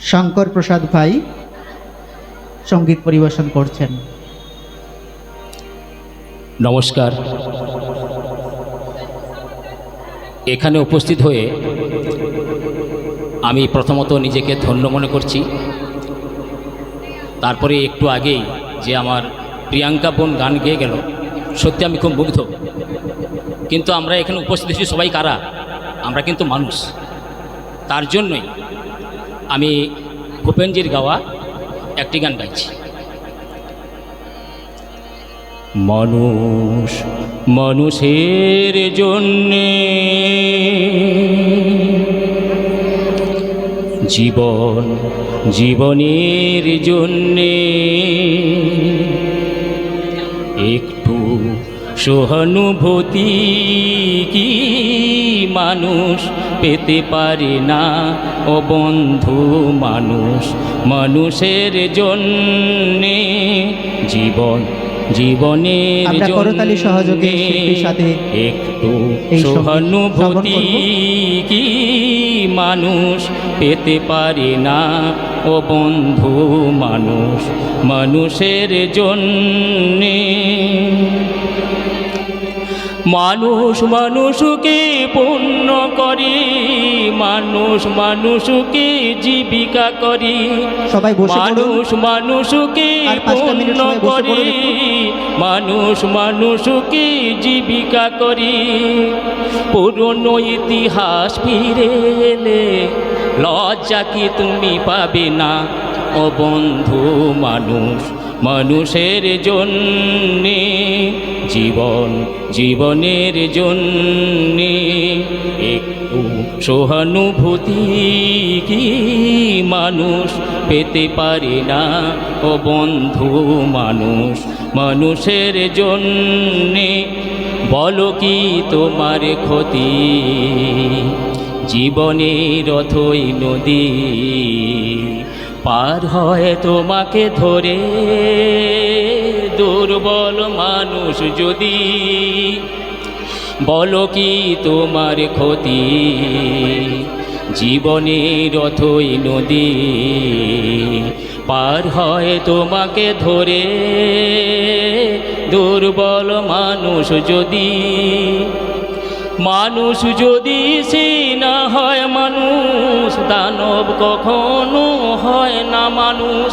শঙ্কর প্রসাদ ভাই সংগীত পরিবেশন করছেন। নমস্কার। এখানে উপস্থিত হয়ে আমি প্রথমত নিজেকে ধন্য মনে করছি। তারপরে একটু আগেই যে আমার প্রিয়াঙ্কা বোন গান গেয়ে গেল, সত্যি আমি খুব মুগ্ধ। কিন্তু আমরা এখানে উপস্থিত হয়েছি সবাই কারা? আমরা কিন্তু মানুষ। তার জন্যই আমি ভূপেনজির গাওয়া একটি গান গাইছি। মানুষ মানুষের জন্যে জীবন জীবনের জন্যে সহানুভূতি কি মানুষ পেতে পারে না? ও বন্ধু মানুষ মানুষের জন্যে জীবন জীবনের করতালি সহযোগে সাথে একটু সহানুভূতি কি মানুষ পেতে পারে না? ও বন্ধু মানুষ মানুষের জন্যে মানুষ মানুষকে পূর্ণ করি মানুষ মানুষকে জীবিকা করি সবাই মানুষ মানুষকে পূর্ণ করি মানুষ মানুষকে জীবিকা করি। পুরনো ইতিহাস ফিরে এলে লজ্জা কি তুমি পাবে না? ও বন্ধু মানুষ মানুষের জন্যে জীবন জীবনের জন্যে একটু সহানুভূতি কি মানুষ পেতে পারে না? ও বন্ধু মানুষ, মানুষের জন্যে বলো কি তোমার ক্ষতি? জীবনের অথই নদী পার হয় তোমাকে ধরে দুর্বল মানুষ যদি, বলো কি তোমার ক্ষতি? জীবনের অথই নদী পার হয় তোমাকে ধরে, দুর্বল মানুষ যদি মানুষ যদি সে না হয় মানুষ, দানব কখনো হয় না মানুষ।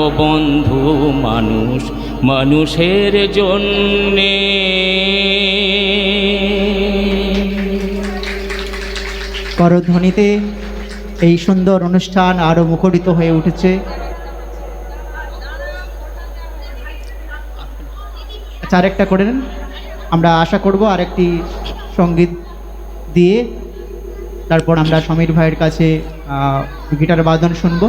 ও বন্ধু মানুষ, মানুষের জন্যে। করধ্বনিতে এই সুন্দর অনুষ্ঠান আরও মুখরিত হয়ে উঠেছে। আচ্ছা আরেকটা করে নেন। আমরা আশা করব আরেকটি সংগীত দিয়ে তারপর আমরা সমীর ভাইয়ের কাছে গিটার বাদন শুনব।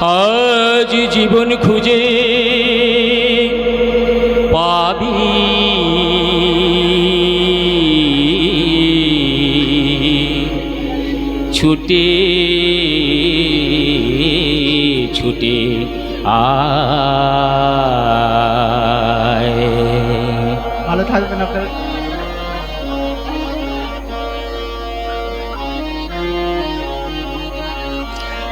আজ জীবন খুঁজে পাবি। ছুটে ছুটে আয়। ভালো থাকবেন আপনারা।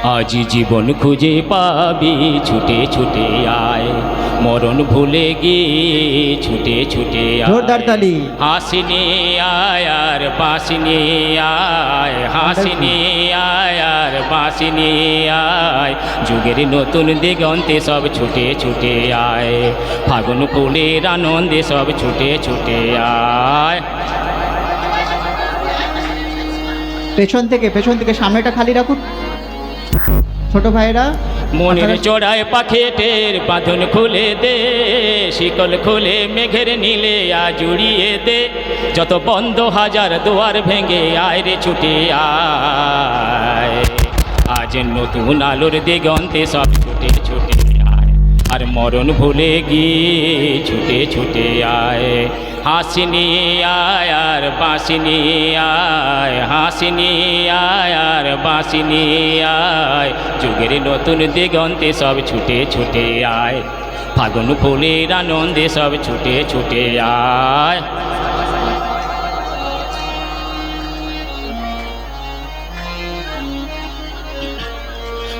আজ জীবন খুঁজে পাবি ছুটে ছুটে আয়। মরণ ভুলে গিয়ে ছুটে ছুটে আয়। হাসিনে আয় আর বাসিনে আয়। হাসিনে আয় আর বাসিনে আয়। যুগের নতুন দিগন্তে সব ছুটে ছুটে আয়। ফাগুন ফুলের আনন্দে সব ছুটে ছুটে আয়। পেছন থেকে পেছন থেকে সামনেটা খালি রাখুন। ছোট ভাইরা মনের চড়ায় পাখেটের বাঁধন খুলে দে শিকল খুলে মেঘের নীলে আ জুড়িয়ে দে। যত বন্ধ হাজার দুয়ার ভেঙে আয় রে ছুটে আয়। আজ নতুন আলোর দিগন্তে সব ছুটে ছুটে আর মরণ ভুলে গিয়ে ছুটে ছুটে আয়। হাসিনি আয় আর বাসিনি আয়। হাসিনি আয় আর বাসিনি আয়। যুগের নতুন দিগন্তে সব ছুটে ছুটে আয়। ফাগুন ফুলের আনন্দে সব ছুটে ছুটে আয়।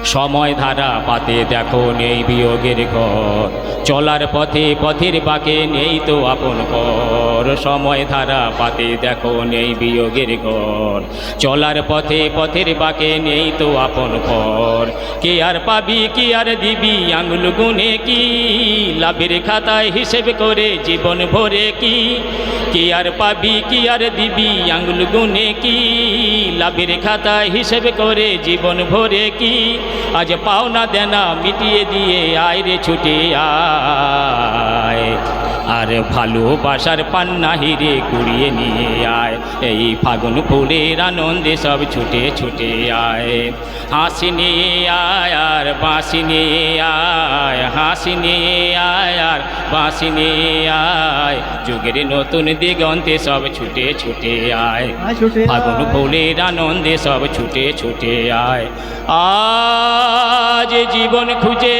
সময় ধারা পাতে দেখো নেই বিয়োগের ঘর। চলার পথে পথের বাঁকে নেই তো আপন পর সময় ধারা পাতে দেখো নেই বিয়োগের ঘর। চলার পথে পথের বাঁকে নেই তো আপন পর কে আর পাবি, কি আর দিবি, আঙুল গুনে কি? লাভের খাতায় হিসেব করে জীবন ভরে কি? কে আর পাবি, কি আর দিবি, আঙুল গুনে কি? লাভের খাতায় হিসেব করে জীবন ভরে কি? আজ পাওনা দেনা মিটিয়ে দিয়ে আয় রে ছুটে আয়। আর ভালোবাসার পান্না হিরে কুড়িয়ে নিয়ে আয়। এই ফাগুন ফুলের আনন্দে সব ছুটে ছুটে আয়। হাসি নিয়ে আয় আর বাঁশি নিয়ে আয়। হাসি নিয়ে আয় আর বাঁশি নিয়ে আয়। যুগের নতুন দিগন্তে সব ছুটে ছুটে আয়। আয় ফাগুন আয়। ফুলের আনন্দে সব ছুটে ছুটে আয়। আজ জীবন খুঁজে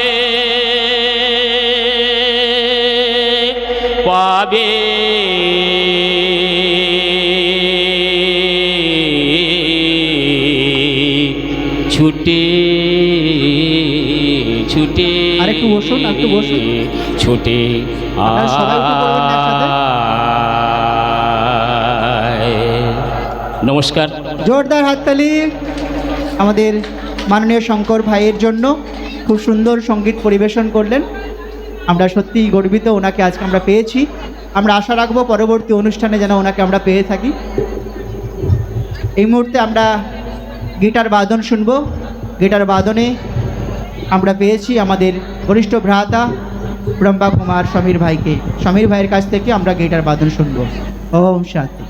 পাবে ছুটে ছুটে আরেকটু বসুন, একটু বসুন। ছুটে। নমস্কার জোরদার হাততালি আমাদের মাননীয় শঙ্কর ভাইয়ের জন্য খুব সুন্দর সংগীত পরিবেশন করলেন আমরা সত্যিই গর্বিত ওনাকে আজকে আমরা পেয়েছি। আমরা আশা রাখব পরবর্তী অনুষ্ঠানে যেন ওনাকে আমরা পেয়ে থাকি। এই মুহূর্তে আমরা গিটার বাদন শুনব। গিটার বাদনে আমরা পেয়েছি আমাদের ঘনিষ্ঠ ভ্রাতা ব্রহ্মা কুমার সমীর ভাইকে। সমীর ভাইয়ের কাছ থেকে আমরা গিটার বাদন শুনব। ওম শান্তি।